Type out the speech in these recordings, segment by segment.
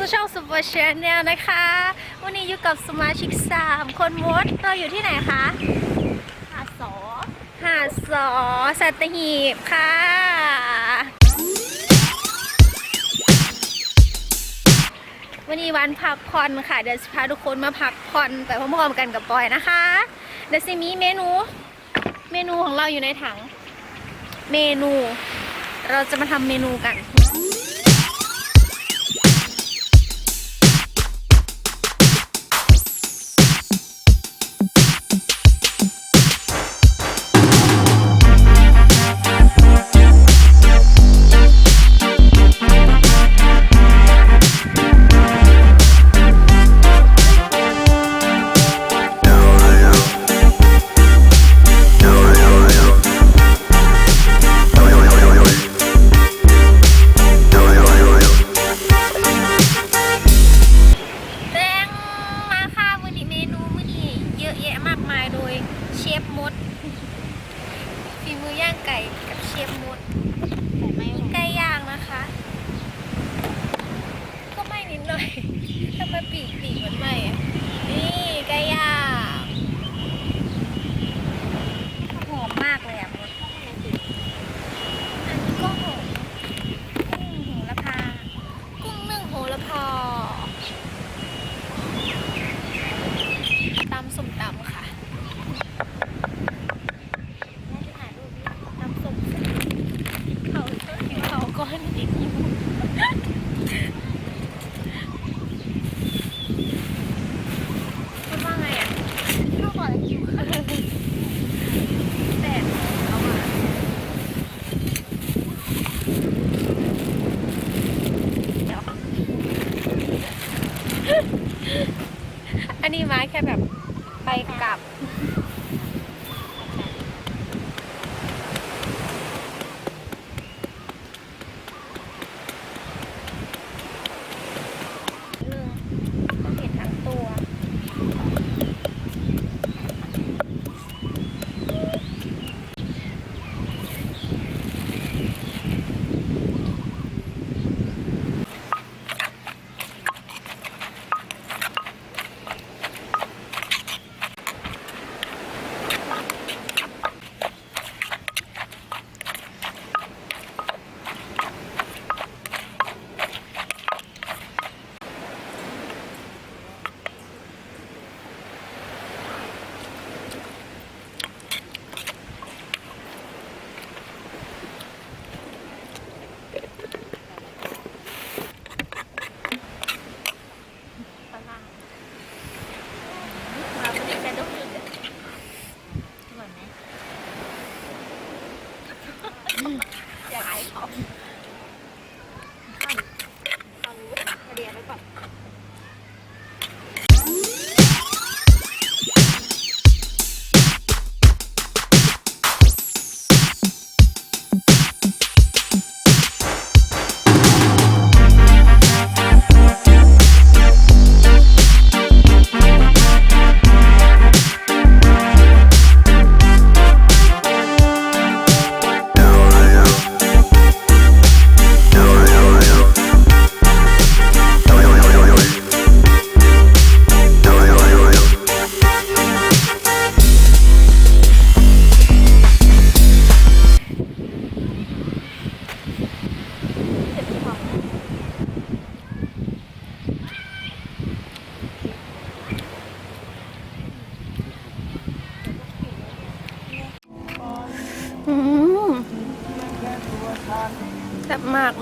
สู่ช่องสุปเปอร์ชแนลนะคะ วันนี้อยู่กับสมาชิก3คนมดเราอยู่ที่ไหนคะหาสอหาดสอสัตหีบค่ะ วันนี้วันพักผ่อนค่ะ เดี๋ยวพาทุกคนมาพักผ่อนไปพร้อมๆกันกับปอยนะคะ เดี๋ยวจะมีเมนู เมนูของเราอยู่ในถัง เมนู เราจะมาทำเมนูกัน นี่มาแค่แบบไปกลับ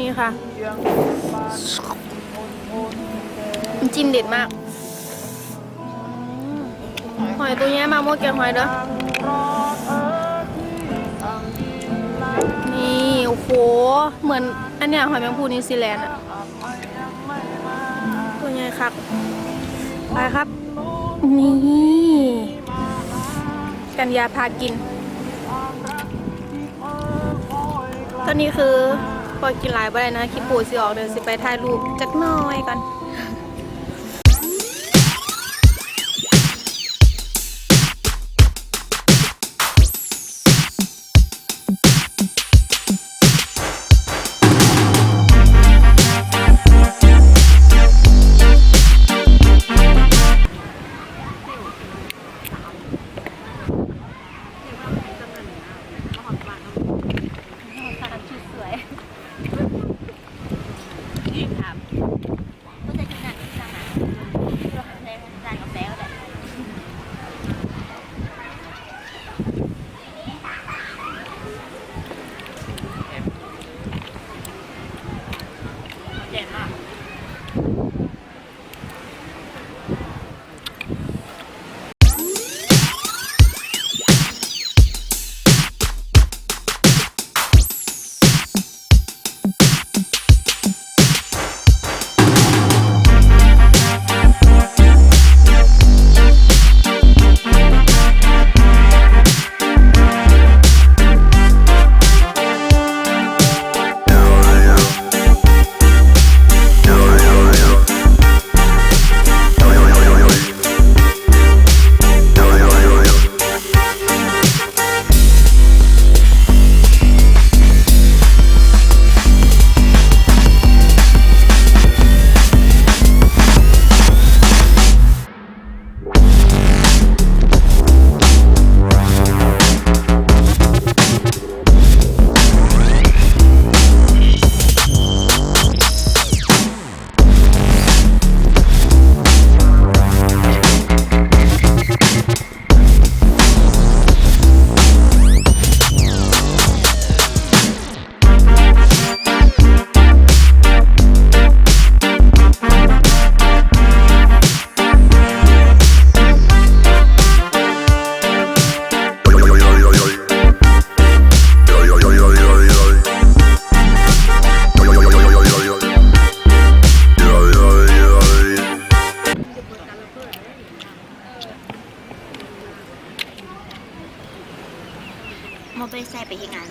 นี่ค่ะน้ำจิ้มเด็ดมาก หอยตัวนี้มาโมดแกงหอยเด้อนี่โอ้โห เหมือนอันเนี้ยหอยแมงภูนิวซีแลนด์อะตัวใหญ่ครับไปครับ นี่กันยาพากิน ตอนนี้คือ พอกินหลายไปเลยนะคิดปูสิออกเดินสิไปถ่ายรูปจักหน้อยก่อน You have.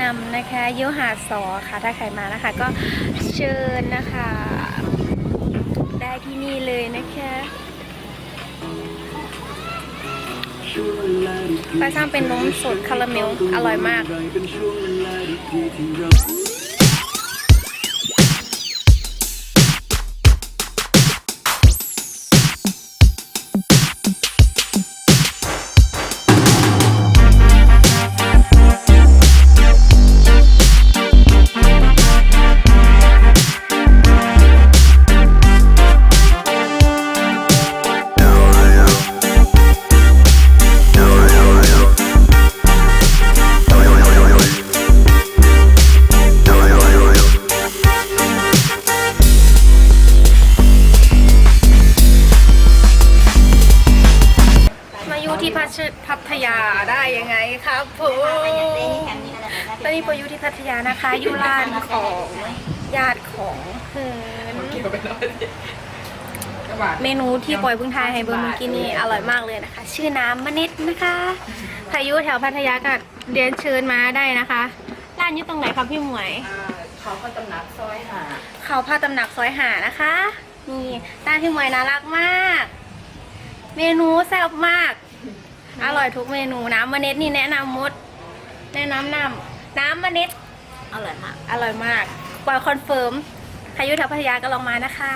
นะนำนะคะยูหาดซอค่ะ ถ้าใครมานะคะ ก็เชิญนะคะ ได้ที่นี่เลยนะคะปลาช่างเป็นนมสดคาราเมล อร่อยมาก ครับผมตอนนี้พออยู่ที่พัทยานะคะ อยู่ร้านของญาติของเฮินเมนูที่ปอยเพิ่งทายให้เบิร์เมื่อกี้นี้อร่อยมากเลยนะคะ ชื่อน้ำมะนิดนะคะพายุแถวพัทยาก็เรียนเชิญมาได้นะคะ ร้านอยู่ตรงไหนครับพี่หมวย เขาก็ตำหนักซอยหา เขาพาตำหนักซอยหานะคะ นี่ร้านพี่หมวยน่ารักมาก เมนูแซ่บมาก อร่อยทุกเมนูน้ำมะเน็ดนี่แนะนำมด แนะนำน้ำน้ำมะเน็ดอร่อยมาก อร่อยมากปอยคอนเฟิร์มใครอยุทธพัทยาก็ลองมานะคะ